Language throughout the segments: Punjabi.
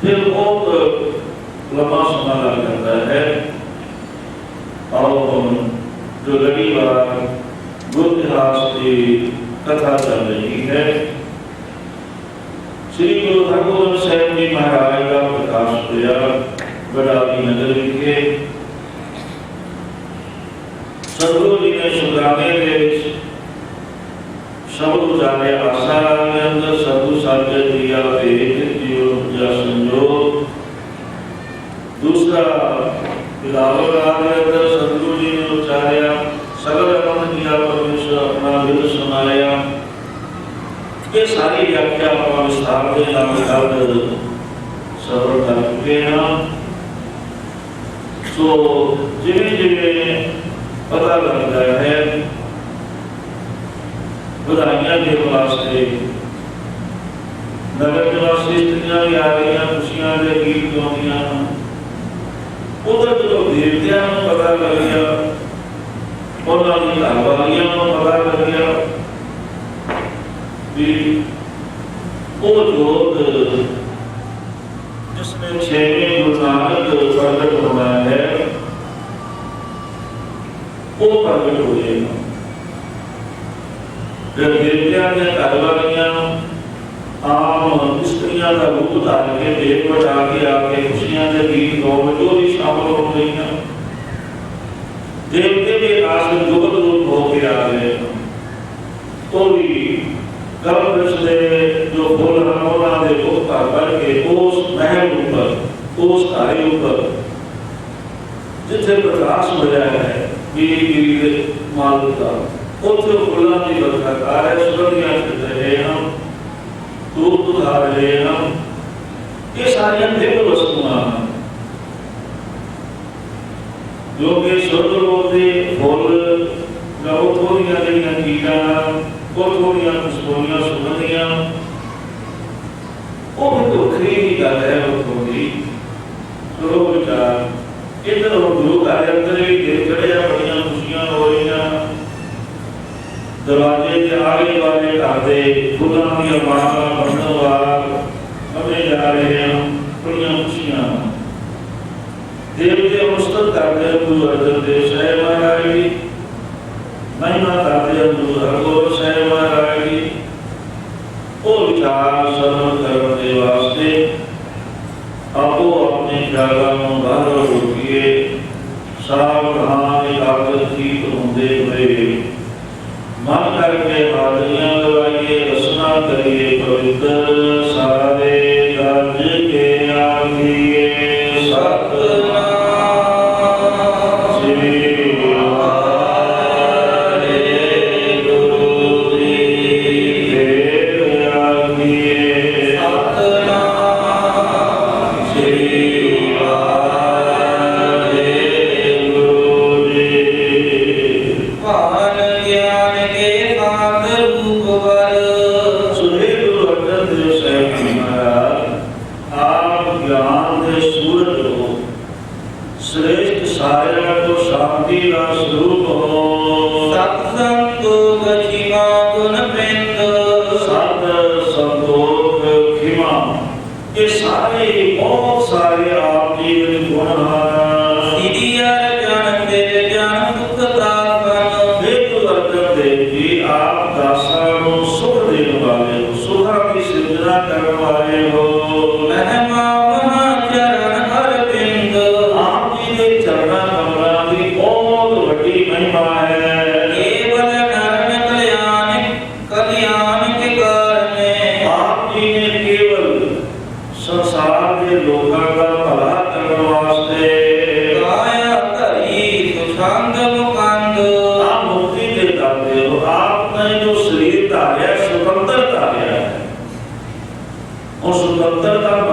پھر بہت لمبا سما لگ جاتا ہے۔ اور جو لگی بار گردہاس کی کتھا چل رہی ہے۔ شری گرو ٹھاکر صاحب جی مہاراج کا پرکاش پیا گڑابی نگر وکھے سدگو جی نے شبدانے کے شبد اجالے آسا کے اندر۔ ਬਿਲਾਵਲ ਰਾਗ ਅੰਦਰ ਸਤਿਗੁਰੂ ਜੀ ਨੇ ਉਚਾਰਿਆ, ਸਗਲ ਅਮਨ ਕੀਆ ਪਰਮੇਸ਼ਰ ਆਪਣਾ ਦਿਲ ਸੁਨਾਇਆ ਇਹ ਸਾਰੀ ਵਿਆਖਿਆ ਆਪਾਂ ਵਿਸਥਾਰ ਦੇ ਨਾਲ ਕੱਲ ਸਰਵ ਕਰ ਚੁੱਕੇ ਸੋ ਜਿਵੇਂ ਜਿਵੇਂ ਪਤਾ ਲੱਗਦਾ ਹੈ, ਵਧਾਈਆਂ ਦੇਣ ਵਾਸਤੇ, ਨਗਰ ਨਿਵਾਸੀ ਇਸਤਰੀਆਂ ਵੀ ਆ ਰਹੀਆਂ ਖੁਸ਼ੀਆਂ ਦੇ ਗੀਤ ਗਾਉਂਦੀਆਂ ਉਧਰ ਜਦੋਂ ਦੇਵਤਿਆਂ ਨੂੰ ਪਤਾ ਲੱਗ ਉਹਨਾਂ ਦੀ ਘਰ ਨੂੰ ਪਤਾ ਲੱਗ ਵੀ ਉਹ ਜੋਤ ਜਿਸਨੇ ਛੇਵੇਂ ਗੁਰੂ ਨਾਨਕ ਪ੍ਰਗਟ ਹੋਣਾ ਹੈ, ਉਹ ਪ੍ਰਗਟ ਹੋਏਗਾ ਫਿਰ ਦੇਵਤਿਆਂ ਦੇ ਘਰ آپ مشکلیاں کا روح اتار کے دیکھ بٹا کے آپ کے خوشیاں کے دین دو جو بھی شامل ہو گئی ہیں دیکھتے بھی آج کل جو بھی روح ہو کے آ گئے تو بھی کم رشتے جو بول رہا ہونا دے وہ کر کر کے اس محل اوپر اس کاری اوپر جتے پرکاش ہو جائے ہیں بیلی بیلی مالک کا اتھے اللہ کی برکت آئے سبھی آج کے دہے ہم ਹਨ ਰੂਪ ਉਧਾਰ ਇਹ ਸਾਰੀਆਂ ਦਿਵ ਵਸਤੂਆਂ ਹਨ ਜੋ ਕਿ ਸੁਰਗ ਦੇ ਫੁੱਲ ਜਾਂ ਉਹ ਜਿਹੜੀਆਂ ਚੀਜ਼ਾਂ ਉਹ ਖੁਸ਼ਬੂਆਂ ਸੁਗੰਧੀਆਂ ਉਹ ਵੀ ਵੱਖਰੀ ਗੱਲ ਹੈ ਉਹ ਥੋੜੀ ਕਰੋ ਵਿਚਾਰ, ਇਧਰ ਉਹ ਗੁਰੂ ਘਰ ਅੰਦਰ ਵੀ ਦਿਲ ਚੜਿਆ, ਬੜੀਆਂ ਖੁਸ਼ੀਆਂ ਹੋ ਰਹੀਆਂ। ਦਰਵਾਜ਼ੇ ਦੇ ਆਲੇ ਵਾਲੇ ਘਰ ਦੇ ਫੁੱਲਾਂ ਦੀਆਂ ਮਾਲਾ ਬੰਨਣ ਵਾਲ ਜਾ ਰਹੇ ਹਨ ਬੜੀਆਂ ਖੁਸ਼ੀਆਂ ਦੇਵ ਦੇ ਮੁਸਤਕ ਕਰਦੇ ਗੁਰੂ ਅਰਜਨ ਦੇਵ ਸਾਹਿਬ ਮਹਾਰਾਜ ਜੀ। ਮਹਿਮਾ ਕਰਦੇ ਗੁਰੂ ਹਰਗੋਬਿੰਦ ਸਾਹਿਬ ਮਹਾਰਾਜ ਜੀ। ਉਹ ਵਿਚਾਰ ਸਰਵ ਕਰਨ ਦੇ ਵਾਸਤੇ ਆਪੋ ਆਪਣੇ ਖਿਆਲਾਂ ਨੂੰ ਬਾਹਰ ਰੋਕੀਏ। ਸਾਵਧਾਨ ਇਕਾਗਰ ਠੀਕ ਹੁੰਦੇ ਹੋਏ। ਮਨ ਕਰਕੇ ਹਾਜ਼ਰੀਆਂ Hare Krishna grupo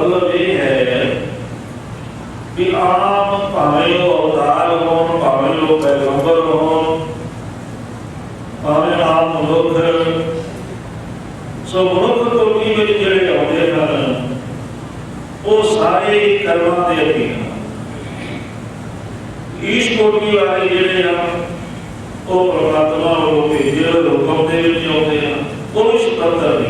مطلب یہ ہے کہ آپ پاوے لو اوتار ہوں پاوے لو پیغمبر ہوں پاوے آپ ملک سو ملک تو بھی میرے جڑے ہوتے ہیں، وہ سارے کرما دے ہیں۔ اس کوٹی والے جڑے ہیں، وہ پرماتما کو بھیجے حکم دے آتے ہیں کوئی شکر نہیں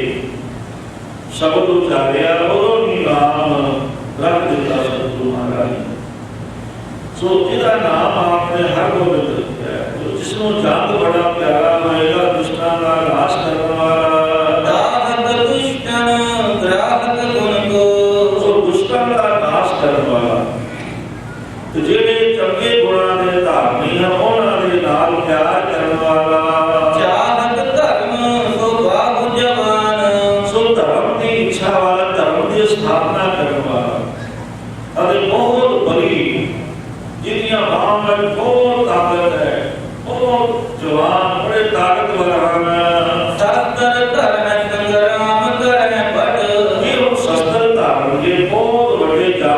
ਸ਼ਬਦ ਉਚਾਰਿਆ ਉਹਨੂੰ ਨਾਮ ਰੱਖ ਦਿੱਤਾ ਗੁਰੂ ਮਹਾਰਾਜ। ਸੋ ਇਹਦਾ ਨਾਮ ਆਪਨੇ ਹਰ ਗੋਬਿੰਦ ਰੱਖਿਆ ਜਿਸ ਨੂੰ ਜਗ ਬੜਾ ਪਿਆਰਾ ਹੋਏਗਾ ਦੁਸ਼ਟਾਂ ਦਾ ਨਾਸ਼ ਕਰਨ। ਵਾਲਾ ਦਾਹਤ ਦੁਸ਼ਟਨ ਗ੍ਰਾਹਤ ਗੁਣ ਕੋ। ਸੋ ਦੁਸ਼ਟਾਂ ਦਾ ਨਾਸ਼ ਕਰਨ। ਵਾਲਾ ਤੇ ਜਿਹੜੇ ਚੰਗੇ ਗੁਣਾਂ ਦੇ ਧਾਰਨੀ ਹਨ ਉਹਨਾਂ ਦੇ ਨਾਲ ਪਿਆਰ ਕਰਨ। ਵਾਲਾ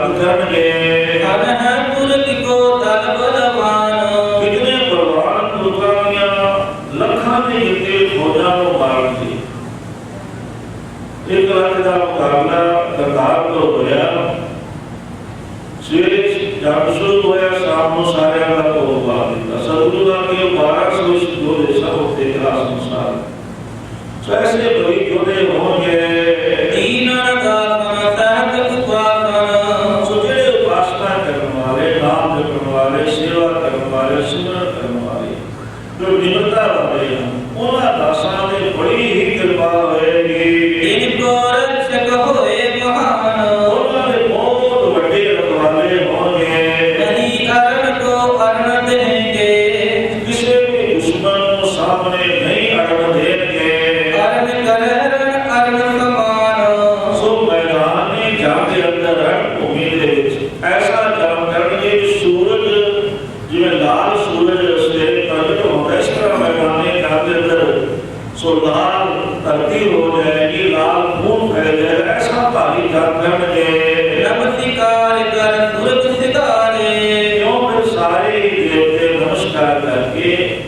Amém.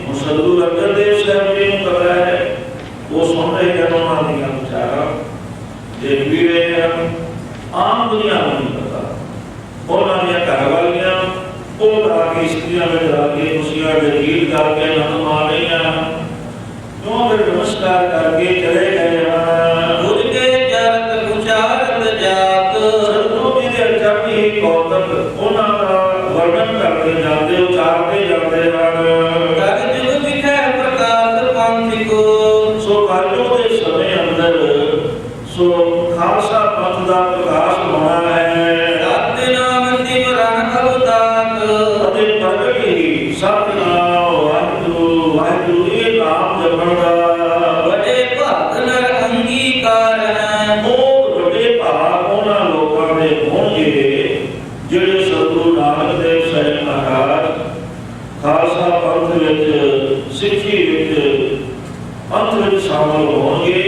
ਮੁਸੱਦੂ ਅਕਰ ਦੇਵ ਸਾਹਿਬ ਜੀ ਨੂੰ ਪਤਾ ਹੈ ਉਹ ਸੁਣ ਰਹੇ ਹਨ ਉਹਨਾਂ ਦੀਆਂ ਵਿਚਾਰਾਂ ਦੇਖ ਵੀ ਰਹੇ ਹਨ ਆਮ ਦੁਨੀਆ ਨੂੰ ਨਹੀਂ ਪਤਾ ਉਹਨਾਂ ਦੀਆਂ ਘਰ ਵਾਲੀਆਂ ਉਹ ਤਾਂ ਕਿ ਇਸਤਰੀਆਂ ਵਿੱਚ ਆ ਕੇ ਉਸੀਆਂ ਵਜੀਰ ਕਰਕੇ ਨਮ ਮਾ ਲਈਆਂ ਕਿਉਂ ਫਿਰ ਨਮਸਕਾਰ ਕਰਕੇ ਚਲੇ ਗਏ ਹਨ ਉਜ ਕੇ ਚਰਤ ਗੁਚਾਰਤ ਜਾਤ ਸਰਦੂ ਜੀ ਦੇ ਅਚਾਪੀ ਕੌਤਕ ਉਹਨਾਂ ਦਾ ਵਰਣਨ ਕਰਦੇ ਜਾਂਦੇ ਉਚਾਰਦੇ ਜਾਂਦੇ ਹਨ ਜਿਹੜੇ ਸਤਿਗੁਰੂ ਨਾਨਕ ਦੇਵ ਸਾਹਿਬ ਮਹਾਰਾਜ ਖਾਲਸਾ ਪੰਥ ਵਿੱਚ ਸਿੱਖੀ ਵਿੱਚ ਪੰਥ ਵਿੱਚ ਸ਼ਾਮਲ ਹੋਣਗੇ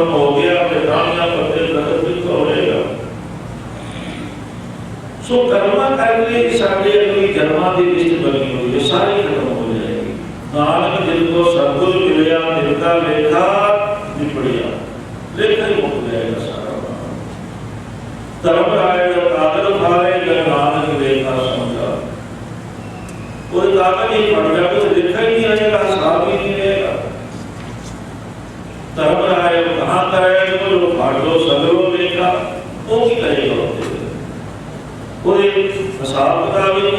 ختم ہو گیا کہ دانیا پر دل نظر دل کو لے گا۔ سو کلمہ کر لیے کہ ساڑھے اپنی کلمہ دی رشت بنی ہو گئے ساری ختم ہو جائے گی۔ نانک دل کو سب کو ملیا دل کا لیتا نپڑیا لیکن ہو جائے گا سارا۔ ترم آئے گا قادر اٹھائے گا نانک دل کا سمجھا۔ کوئی قادر ہی پڑھ گیا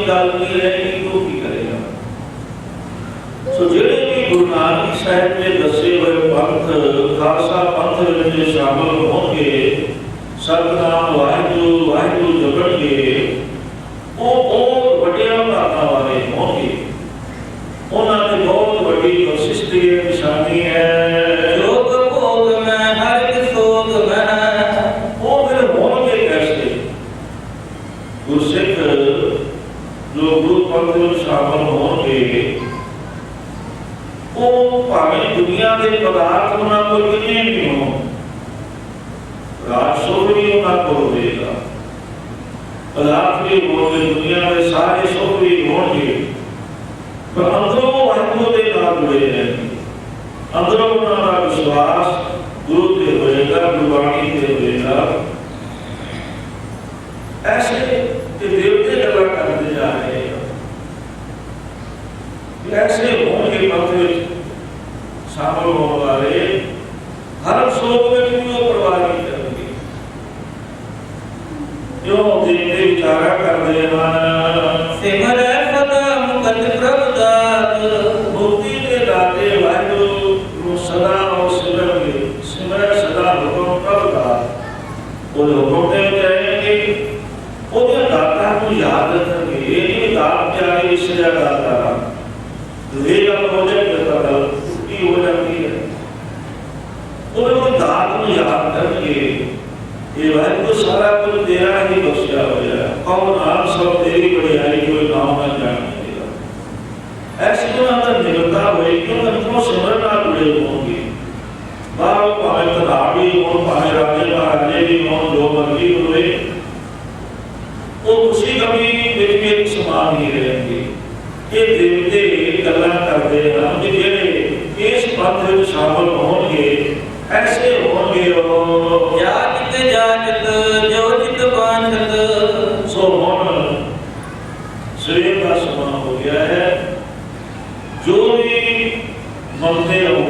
ਦੀ ਗੱਲ ਨਹੀਂ ਰਹੇਗੀ ਉਹ ਕੀ ਕਰੇਗਾ? ਸੋ ਜਿਹੜੇ ਵੀ ਗੁਰੂ ਨਾਨਕ ਸਾਹਿਬ ਨੇ ਦੱਸੇ ਹੋਏ ਪੰਥ, ਖਾਲਸਾ ਪੰਥ ਵਿੱਚ ਸ਼ਾਮਲ ਹੋਣਗੇ, ਸਤਨਾਮ ਵਾਹਿਗੁਰੂ ਵਾਹਿਗੁਰੂ ਜਪਣਗੇ, ਉਹ ਬਹੁਤ ਵੱਡਿਆਂ ਭਾਗਾਂ ਵਾਲੇ ਹੋਣਗੇ। ਉਹਨਾਂ ਦੀ ਬਹੁਤ ਵੱਡੀ ਵਸਿਸ਼ਟੀ ਹੈ, ਨਿਸ਼ਾਨੀ ਹੈ antiguo شجاع آتا ہے دلیل ہو جائے گا تو چھٹی ہو جاتی ہے۔ وہ لوگ دات کو یاد کر کے یہ بھائی تو سارا کچھ تیرا ہی بخشیا ہو جائے کون آپ سب تیری بڑھیائی کوئی کام نہ جان دے گا۔ ایسی کو نہ تو نگرتا ہوئے، کیوں کہ تم سمرنا جڑے ہوں گے؟ باہر وہ پاہے تدابی اور پاہے راجے پاہے راجے ਉਹ ਖੁਸ਼ੀ ਕਮੀ ਵਿੱਚ ਵੀ ਇੱਕ ਸਮਾਨ ਹੀ ਰਹਿਣਗੇ ਇਹ ਦੇਵਤੇ ਗੱਲਾਂ ਕਰਦੇ ਹਨ ਕਿ ਜਿਹੜੇ ਇਸ ਪੰਥ ਵਿੱਚ ਸ਼ਾਮਲ ਹੋਣਗੇ ਐਸੇ ਹੋਣਗੇ ਉਹ। ਜਾਜਿਤ ਜਾਜਿਤ ਜੋ ਜਿਤ ਬਾਂਝਤ ਸੋ ਹੁਣ ਸਵੇਰ ਦਾ ਸਮਾਂ ਹੋ ਗਿਆ ਹੈ। ਜੋ ਵੀ ਮੰਗਦੇ ਆਉਂਦੇ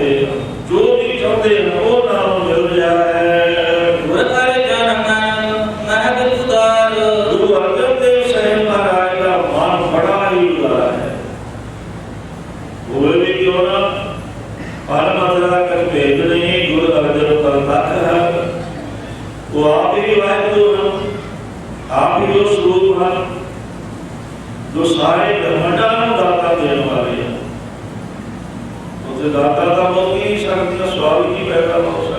leva a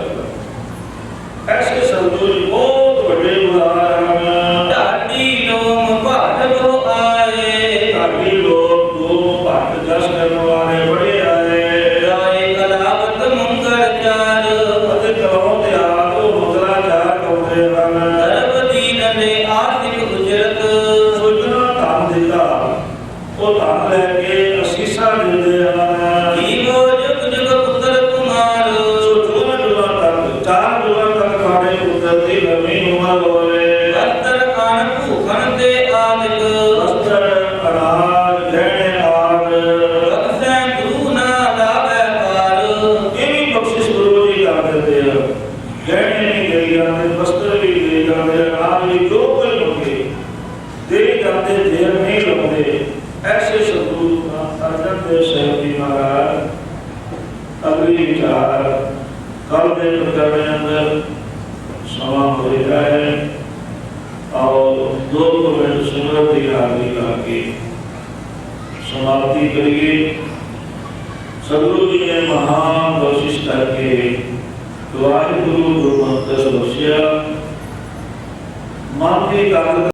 ایسے شدود حضرت سیدی مہار اگلی چار، کل کے چکر میں اندر سما ہو گیا ہے اور دو منٹ سنگر یادی لا کے سماپتی کریے۔ سدگرو جی نے مہان کوشش کر کے واحد گرو گرو منتر بخشیا۔ مانتی کا